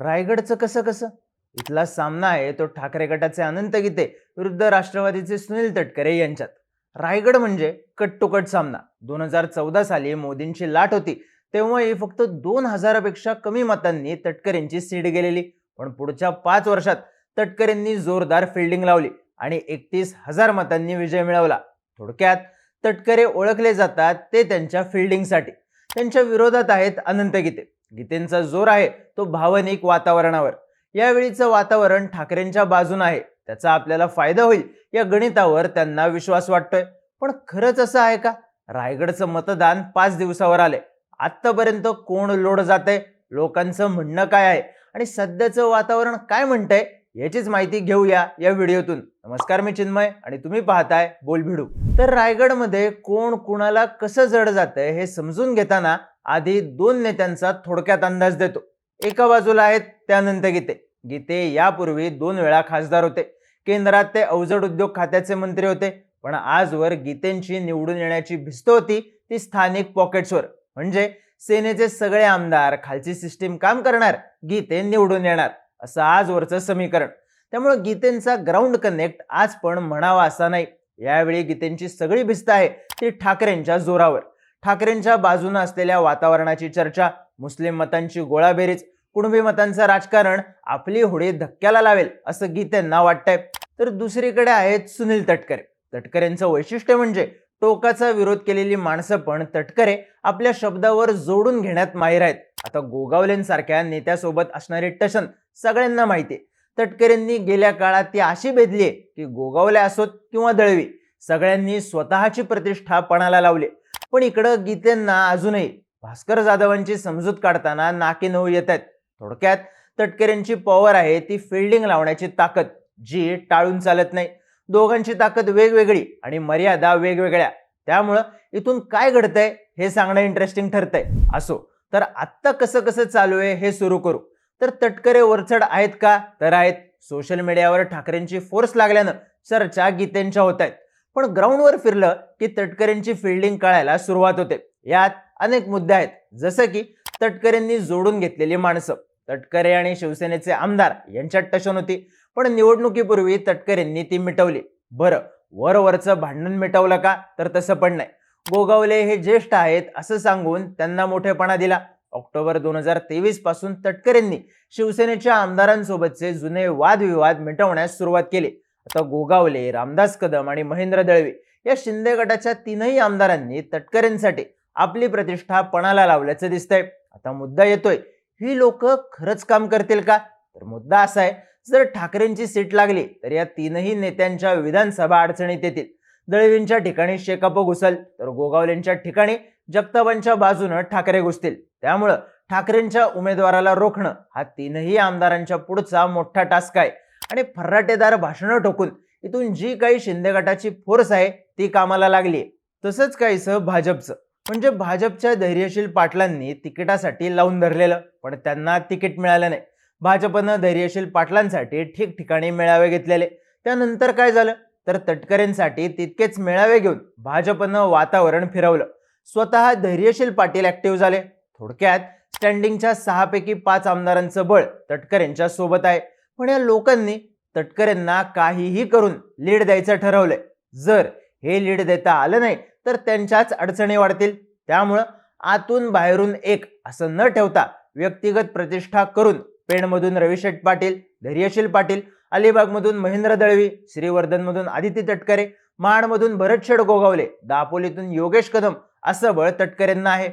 रायगडचं कसं कसं? इथला सामना आहे तो ठाकरे गटाचे अनंत गीते विरुद्ध राष्ट्रवादीचे सुनील तटकरे यांच्यात. रायगड म्हणजे कट टू कट सामना. दोन हजार चौदा साली मोदींची लाट होती तेव्हाही फक्त दोन हजारापेक्षा कमी मतांनी तटकरेंची सीट गेलेली. पण पुढच्या पाच वर्षात तटकरेंनी जोरदार फिल्डिंग लावली आणि एकतीस हजार मतांनी विजय मिळवला. थोडक्यात तटकरे ओळखले जातात ते त्यांच्या फिल्डिंगसाठी त्यांच्या विरोधात आहेत अनंत गीते. गीतेंचा जोर आहे तो भावनिक वातावरणावर. यावेळीचं वातावरण ठाकरेंच्या बाजून आहे. त्याचा आपल्याला फायदा होईल या गणितावर त्यांना विश्वास वाटतोय. पण खरंच असं आहे का? रायगडचं मतदान पाच दिवसावर आले आत्तापर्यंत कोण लोड जाते लोकांचं म्हणणं काय आहे? आणि सध्याचं वातावरण काय म्हणतंय? याचीच माहिती घेऊया या व्हिडिओतून. नमस्कार मी चिन्मय आणि तुम्ही पाहताय बोलभिडू. तर रायगडमध्ये कोण कुणाला कसं जड जातंय हे समजून घेताना आधी दोन नेत्यांचा थोडक्यात अंदाज देतो. एका बाजूला आहेत त्यानंत गीते. गीते यापूर्वी दोन वेळा खासदार होते. केंद्रात ते अवजड उद्योग खात्याचे मंत्री होते. पण आजवर गीतेंची निवडून येण्याची भिस्त होती ती स्थानिक पॉकेट्सवर. म्हणजे सेनेचे सगळे आमदार खालची सिस्टीम काम करणार गीते निवडून येणार असं आजवरचं समीकरण. त्यामुळे गीतेंचा ग्राउंड कनेक्ट आज पण म्हणावा असा नाही. यावेळी गीतेंची सगळी भिस्त आहे ती ठाकरेंच्या जोरावर. ठाकरेंच्या बाजूनं असलेल्या वातावरणाची चर्चा मुस्लिम मतांची गोळाबेरीज कुणबी मतांचं राजकारण आपली होडी धक्क्याला लावेल असं गीतेंना वाटतंय. तर दुसरीकडे आहेत सुनील तटकरे. तटकरेंचं वैशिष्ट्य म्हणजे टोकाचा विरोध केलेली माणसं पण तटकरे आपल्या शब्दावर जोडून घेण्यात माहीर आहेत. आता गोगावलेंसारख्या नेत्यासोबत असणारी टशन सगळ्यांना माहिती तटकरेंनी गेल्या काळात ती अशी बेदली आहे की गोगावले असोत किंवा दळवी सगळ्यांनी स्वतःची प्रतिष्ठा पणाला लावली. पण इकडं गीतेंना अजूनही भास्कर जाधवांची समजूत काढताना नाके नऊ येत आहेत. थोडक्यात तटकरेंची पॉवर आहे ती फिल्डिंग लावण्याची ताकद जी टाळून चालत नाही. दोघांची ताकद वेगवेगळी आणि मर्यादा वेगवेगळ्या. त्यामुळं इथून काय घडतंय हे सांगणं इंटरेस्टिंग ठरतंय. असो तर आत्ता कसं कसं चालू आहे हे सुरू करू. तर तटकरे वरचढ आहेत का? तर आहेत. सोशल मीडियावर ठाकरेंची फोर्स लागल्यानं चर्चा गीतेंच्या होत आहेत. पण ग्राउंडवर फिरलं की तटकरेंची फिल्डिंग कळायला सुरुवात होते. यात अनेक मुद्दे आहेत. जसं की तटकरेंनी जोडून घेतलेली माणसं. तटकरे आणि शिवसेनेचे आमदार यांच्यात टशन होती. पण निवडणुकीपूर्वी तटकरेंनी ती मिटवली. बरं वरवरचं भांडण मिटवलं का? तर तसं पण नाही. गोगावले हे ज्येष्ठ आहेत असं सांगून त्यांना मोठेपणा दिला. ऑक्टोबर दोन हजार तेवीसपासून तटकरेंनी शिवसेनेच्या आमदारांसोबतचे जुने वादविवाद मिटवण्यास सुरुवात केली. आता गोगावले रामदास कदम आणि महेंद्र दळवे या शिंदे गटाच्या तीनही आमदारांनी तटकरेंसाठी आपली प्रतिष्ठा पणाला लावल्याचं दिसतंय. आता मुद्दा येतोय ही लोक खरंच काम करतील का? तर मुद्दा असा आहे जर ठाकरेंची सीट लागली तर या तीनही नेत्यांच्या विधानसभा अडचणीत येतील. दळवींच्या ठिकाणी शेकाप घुसल तर गोगावलेंच्या ठिकाणी जगताबांच्या बाजूनं ठाकरे घुसतील. त्यामुळं ठाकरेंच्या उमेदवाराला रोखणं हा तीनही आमदारांच्या पुढचा मोठा टास्क आहे. आणि फर्राटेदार भाषणं ठोकून इथून जी काही शिंदे गटाची फोर्स आहे ती कामाला लागली तसंच काहीसं भाजपचं. म्हणजे भाजपच्या धैर्यशील पाटलांनी तिकिटासाठी लावून धरलेलं पण त्यांना तिकीट मिळालं नाही. भाजपनं धैर्यशील पाटलांसाठी ठिकठिकाणी मेळावे घेतलेले. त्यानंतर काय झालं? तर तटकरेंसाठी तितकेच मेळावे घेऊन भाजपनं वातावरण फिरवलं. स्वतः धैर्यशील पाटील ऍक्टिव्ह झाले. थोडक्यात स्टँडिंगच्या सहापैकी पाच आमदारांचं बळ तटकरेंच्या सोबत आहे. पण या लोकांनी तटकरेंना काहीही करून लीड द्यायचं ठरवलंय. जर हे लीड देता आलं नाही तर त्यांच्याच अडचणी वाढतील. त्यामुळं आतून बाहेरून एक असं न ठेवता व्यक्तिगत प्रतिष्ठा करून पेणमधून रविशेठ पाटील धैर्यशील पाटील अलिबागमधून महेंद्र दळवी श्रीवर्धनमधून आदित्य तटकरे महाडमधून भरतशेड गोगावले दापोलीतून योगेश कदम असं बळ तटकरेंना आहे.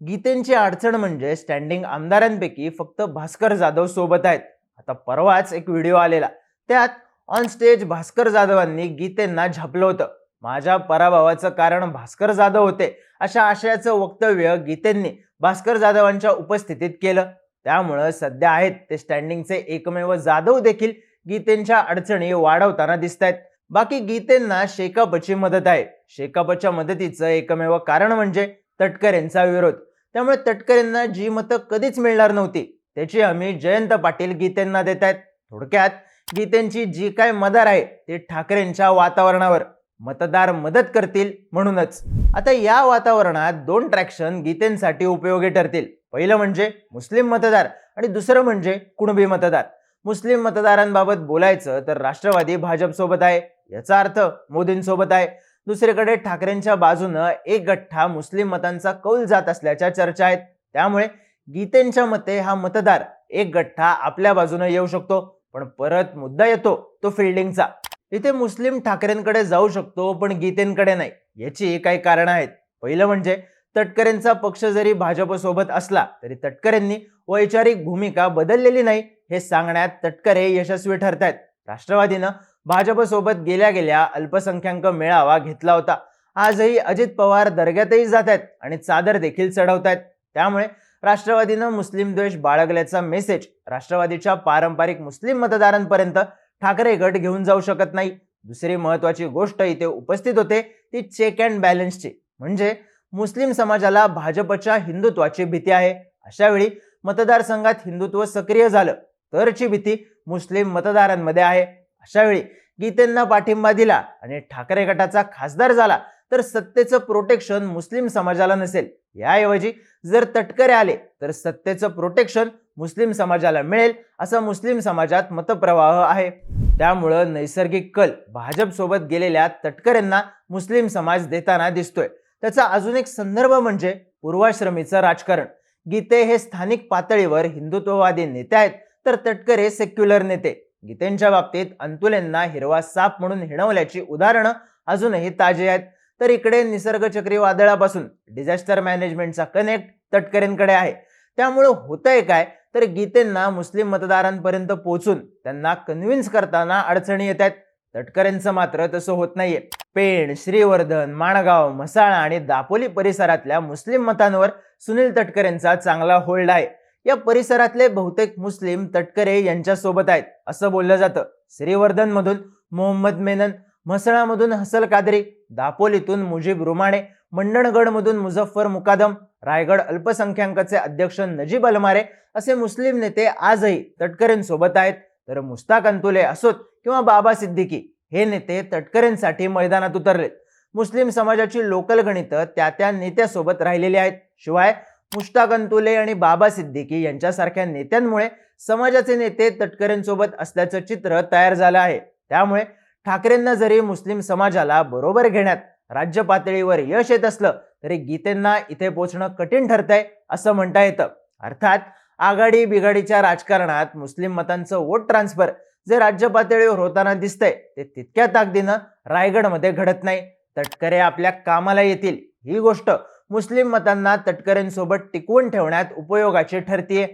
गीतेंची अडचण म्हणजे स्टँडिंग आमदारांपैकी फक्त भास्कर जाधव सोबत आहेत. आता परवाच एक व्हिडिओ आलेला. त्यात ऑन स्टेज भास्कर जाधवांनी गीतेंना झापलं होतं. माझ्या पराभवाचं कारण भास्कर जाधव होते अशा आशयाचं वक्तव्य गीतेंनी भास्कर जाधवांच्या उपस्थितीत केलं. त्यामुळं सध्या आहेत ते स्टँडिंगचे एकमेव जाधव देखील गीतेंच्या अडचणी वाढवताना दिसत आहेत बाकी गीतेंना शेकापची मदत आहे. शेकापच्या मदतीचं एकमेव कारण म्हणजे तटकरेंचा विरोध. त्यामुळे तटकरेंना जी मतं कधीच मिळणार नव्हती. त्याची हमी जयंत पाटील गीतेंना देत आहेत थोडक्यात गीतेंची जी काय मदार आहे ती ठाकरेंच्या वातावरणावर मतदार मदत करतील म्हणूनच. आता या वातावरणात दोन ट्रॅक्शन गीतेंसाठी उपयोगी ठरतील. पहिलं म्हणजे मुस्लिम मतदार आणि दुसरं म्हणजे कुणबी मतदार. मुस्लिम मतदारांबाबत बोलायचं तर राष्ट्रवादी भाजपसोबत आहे याचा अर्थ मोदींसोबत आहे. दुसरीकडे ठाकरेंच्या बाजूनं एक गठ्ठा मुस्लिम मतांचा कौल जात असल्याच्या चर्चा आहेत. त्यामुळे गीतेंच्या मते हा मतदार एक गठ्ठा आपल्या बाजूने येऊ शकतो पण परत मुद्दा येतो तो फिल्डिंगचा इथे मुस्लिम ठाकरेंकडे जाऊ शकतो पण गीतेंकडे नाही. याची काही कारण आहेत. पहिलं म्हणजे तटकरेंचा पक्ष जरी भाजपसोबत असला तरी तटकरेंनी वैचारिक भूमिका बदललेली नाही हे सांगण्यात तटकरे यशस्वी ठरत आहेत राष्ट्रवादीनं भाजपसोबत गेल्या गेल्या अल्पसंख्याक मेळावा घेतला होता. आजही अजित पवार दर्ग्यातही जात आहेत आणि चादर देखील चढवत आहेत त्यामुळे राष्ट्रवादीनं मुस्लिम द्वेष बाळगल्याचा मेसेज राष्ट्रवादीच्या पारंपरिक मुस्लिम मतदारांपर्यंत ठाकरे गट घेऊन जाऊ शकत नाही. दुसरी महत्वाची गोष्ट इथे उपस्थित होते ती चेक अँड बॅलन्सची म्हणजे मुस्लिम समाजाला भाजपच्या हिंदुत्वाची भीती आहे. अशा वेळी मतदारसंघात हिंदुत्व सक्रिय झालं तरची भीती मुस्लिम मतदारांमध्ये आहे. अशावेळी गीतेंना पाठिंबा दिला आणि ठाकरे गटाचा खासदार झाला तर सत्तेचं प्रोटेक्शन मुस्लिम समाजाला नसेल. याऐवजी जर तटकरे आले तर सत्तेचं प्रोटेक्शन मुस्लिम समाजाला मिळेल असा मुस्लिम समाजात मतप्रवाह आहे. त्यामुळं नैसर्गिक कल भाजपसोबत गेलेल्या तटकरेंना मुस्लिम समाज देताना दिसतोय. त्याचा अजून एक संदर्भ म्हणजे पूर्वाश्रमीचं राजकारण. गीते हे स्थानिक पातळीवर हिंदुत्ववादी नेते आहेत तर तटकरे सेक्युलर नेते. गीतेंच्या बाबतीत अंतुलेंना हिरवा साप म्हणून हिणवल्याची उदाहरणं अजूनही ताजी आहेत. तर इकडे निसर्ग चक्रीवादळापासून डिझास्टर मॅनेजमेंटचा कनेक्ट तटकरेंकडे आहे. त्यामुळं होतंय काय? तर गीतेंना मुस्लिम मतदारांपर्यंत पोहोचून त्यांना कन्व्हिन्स करताना अडचणी येत आहेत. तटकरेंचं मात्र तसं होत नाहीये. पेण श्रीवर्धन माणगाव म्हसाळा आणि दापोली परिसरातल्या मुस्लिम मतांवर सुनील तटकरेंचा चांगला होल्ड आहे. या परिसरातले बहुतेक मुस्लिम तटकरे यांच्यासोबत आहेत असं बोललं जातं. श्रीवर्धन मधून मोहम्मद मेनन म्हसळामधून हसल कादरी दापोलीतून मुजीब रुमाणे मंडणगडमधून मुझफ्फर मुकादम रायगड अल्पसंख्याकाचे अध्यक्ष नजीब अलमारे असे मुस्लिम नेते आजही तटकरेंसोबत आहेत. तर मुस्ताक अंतुले असोत किंवा बाबा सिद्दीकी हे नेते तटकरेंसाठी मैदानात उतरलेत. मुस्लिम समाजाची लोकल गणितं त्या त्या नेत्यासोबत राहिलेली आहेत. शिवाय मुश्ताक अंतुले आणि बाबा सिद्दीकी यांच्यासारख्या नेत्यांमुळे समाजाचे नेते तटकरेंसोबत असल्याचं चित्र तयार झालं आहे. त्यामुळे ठाकरेंना जरी मुस्लिम समाजाला बरोबर घेण्यात राज्य पातळीवर यश येत असलं तरी गीतेंना इथे पोचणं कठीण ठरतंय असं म्हणता येतं. अर्थात आघाडी बिघाडीच्या राजकारणात मुस्लिम मतांचं वोट ट्रान्सफर जे राज्य पातळीवर होताना दिसतंय ते तितक्या ताकदीनं रायगडमध्ये घडत नाही. तटकरे आपल्या कामाला येतील. ही गोष्ट मुस्लिम मतांना तटकरेंसोबत टिकवून ठेवण्यात उपयोगाची ठरतीये.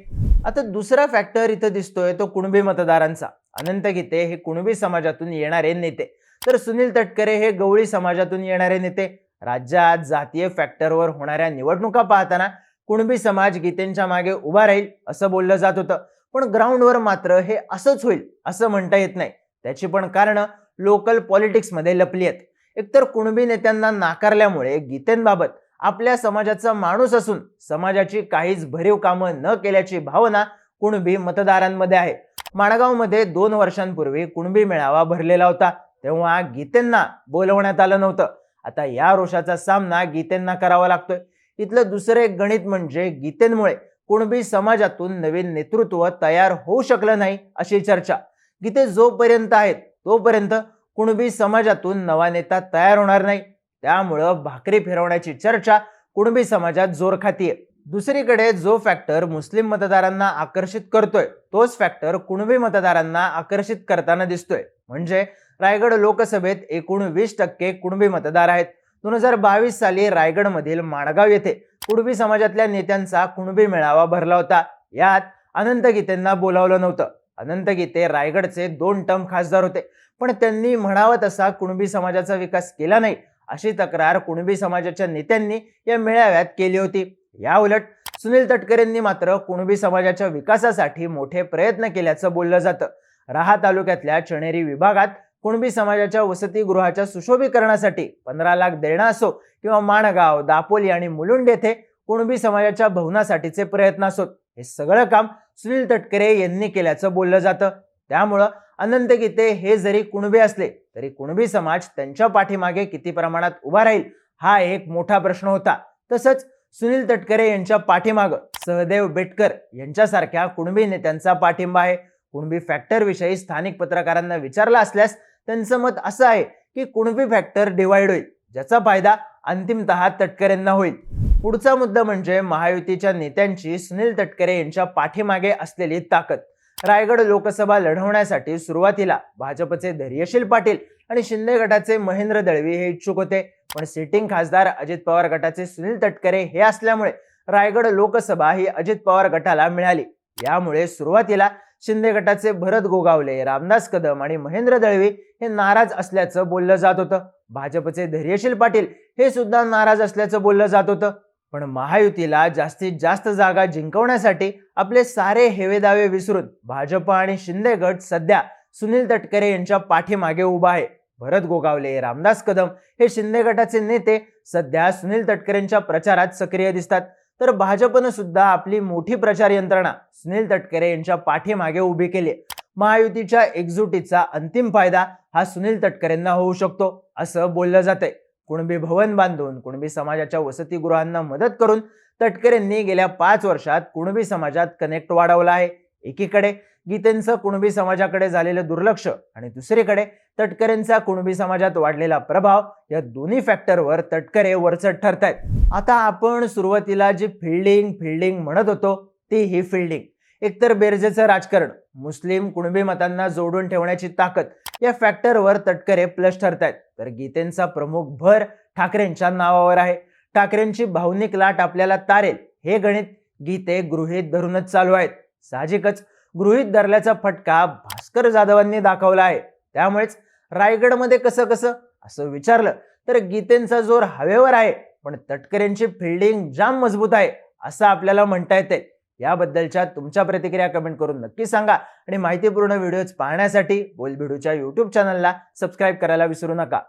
आता दुसरा फॅक्टर इथं दिसतोय तो कुणबी मतदारांचा. अनंत गीते हे कुणबी समाजातून येणारे नेते. तर सुनील तटकरे हे गवळी समाजातून येणारे नेते. राज्यात जातीय फॅक्टरवर होणाऱ्या निवडणुका पाहताना कुणबी समाज गीतेंच्या मागे उभा राहील असं बोललं जात होतं. पण ग्राउंडवर मात्र हे असंच होईल असं म्हणता येत नाही. त्याची पण कारणं लोकल पॉलिटिक्समध्ये लपली आहेत. एकतर कुणबी नेत्यांना नाकारल्यामुळे गीतेंबाबत आपल्या समाजाचा माणूस असून समाजाची काहीच भरीव कामं न केल्याची भावना कुणबी मतदारांमध्ये आहे. माणगावमध्ये दोन वर्षांपूर्वी कुणबी मेळावा भरलेला होता. तेव्हा गीतेंना बोलवण्यात आलं नव्हतं. आता या रोषाचा सामना गीतेंना करावा लागतोय. इथलं दुसरं एक गणित म्हणजे गीतेंमुळे कुणबी समाजातून नवीन नेतृत्व तयार होऊ शकलं नाही अशी चर्चा. गीते जोपर्यंत आहेत तोपर्यंत कुणबी समाजातून नवा नेता तयार होणार नाही. त्यामुळं भाकरी फिरवण्याची चर्चा कुणबी समाजात जोर खातीये दुसरीकडे जो फॅक्टर मुस्लिम मतदारांना आकर्षित करतोय तोच फॅक्टर कुणबी मतदारांना आकर्षित करताना दिसतोय. म्हणजे रायगड लोकसभेत एकूण वीस टक्के कुणबी मतदार आहेत. दोन हजार बावीस साली रायगडमधील माणगाव येथे कुणबी समाजातल्या नेत्यांचा कुणबी मेळावा भरला होता. यात अनंत गीतेंना बोलावलं नव्हतं. अनंत गीते रायगडचे दोन टर्म खासदार होते. पण त्यांनी म्हणावं तसा कुणबी समाजाचा विकास केला नाही अशी तक्रार कुणबी समाजाच्या नेत्यांनी या मेळाव्यात केली होती. या उलट सुनील तटकरेंनी मात्र कुणबी समाजाच्या विकासासाठी मोठे प्रयत्न केल्याचं बोललं जातं. राहा तालुक्यातल्या चणेरी विभागात कुणबी समाजाच्या वसतिगृहाच्या सुशोभीकरणासाठी पंधरा लाख देणं असो किंवा माणगाव दापोली आणि मुलुंड येथे कुणबी समाजाच्या भवनासाठीचे प्रयत्न असोत. हे सगळं काम सुनील तटकरे यांनी केल्याचं बोललं जातं. त्यामुळं अनंत गीते हे जरी कुणबी असले तरी कुणबी समाज त्यांच्या पाठीमागे किती प्रमाणात उभा राहील हा एक मोठा प्रश्न होता. तसंच सुनील तटकरे यांच्या पाठीमागं सहदेव बेटकर यांच्यासारख्या कुणबी नेत्यांचा पाठिंबा आहे. कुणबी फॅक्टरविषयी स्थानिक पत्रकारांना विचारलं असल्यास त्यांचं मत असं आहे की कुणबी फॅक्टर डिवाइड होईल ज्याचा फायदा अंतिमतः तटकरेंना होईल. पुढचा मुद्दा म्हणजे महायुतीच्या नेत्यांची सुनील तटकरे यांच्या पाठीमागे असलेली ताकद. रायगड लोकसभा लढवण्यासाठी सुरुवातीला भाजपचे धैर्यशील पाटील आणि शिंदे गटाचे महेंद्र दळवी हे इच्छुक होते. पण सिटिंग खासदार अजित पवार गटाचे सुनील तटकरे हे असल्यामुळे रायगड लोकसभा ही अजित पवार गटाला मिळाली. यामुळे सुरुवातीला शिंदे गटाचे भरत गोगावले रामदास कदम आणि महेंद्र दळवी हे नाराज असल्याचं बोललं जात होतं. भाजपचे धैर्यशील पाटील हे सुद्धा नाराज असल्याचं बोललं जात होतं. पण महायुतीला जास्तीत जास्त जागा जिंकवण्यासाठी आपले सारे हेवेदावे विसरून भाजप आणि शिंदे गट सध्या सुनील तटकरे यांच्या पाठीमागे उभा आहे. भरत गोगावले रामदास कदम हे शिंदे गटाचे नेते सध्या सुनील तटकरेंच्या प्रचारात सक्रिय दिसतात. तर भाजपनं सुद्धा आपली मोठी प्रचार यंत्रणा सुनील तटकरे यांच्या पाठीमागे उभी केली. महायुतीच्या एकजुटीचा अंतिम फायदा हा सुनील तटकरेंना होऊ शकतो असं बोललं जातंय. कुणबी भवन बांधून कुणबी समाजाच्या वसतिगृहांना मदत करून तटकरेंनी गेल्या पाच वर्षात कुणबी समाजात कनेक्ट वाढवला आहे. एकीकडे गीतेंचं कुणबी समाजाकडे झालेलं दुर्लक्ष आणि दुसरीकडे तटकरेंचा कुणबी समाजात वाढलेला प्रभाव या दोन्ही फॅक्टरवर तटकरे वरचढ ठरतायत. आता आपण सुरुवातीला जी फिल्डिंग फिल्डिंग म्हणत होतो ती ही फिल्डिंग एकतर बेरजेचं राजकारण मुस्लिम कुणबी मतांना जोडून ठेवण्याची ताकद या फॅक्टरवर तटकरे प्लस ठरतायत. तर गीतेंचा प्रमुख भर ठाकरेंच्या नावावर आहे. ठाकरेंची भावनिक लाट आपल्याला तारेल हे गणित गीते गृहित धरूनच चालू आहेत. साहजिकच गृहित धरल्याचा फटका भास्कर जाधवांनी दाखवला आहे. त्यामुळेच रायगडमध्ये कसं कसं असं विचारलं तर गीतेंचा जोर हवेवर आहे पण तटकरेंची फिल्डिंग जाम मजबूत आहे असं आपल्याला म्हणता येते. याबद्दलच्या तुमच्या प्रतिक्रिया कमेंट करून नक्की सांगा. आणि माहितीपूर्ण व्हिडिओज पाहण्यासाठी बोलबिडूच्या यूट्यूब चॅनलला सबस्क्राईब करायला विसरू नका.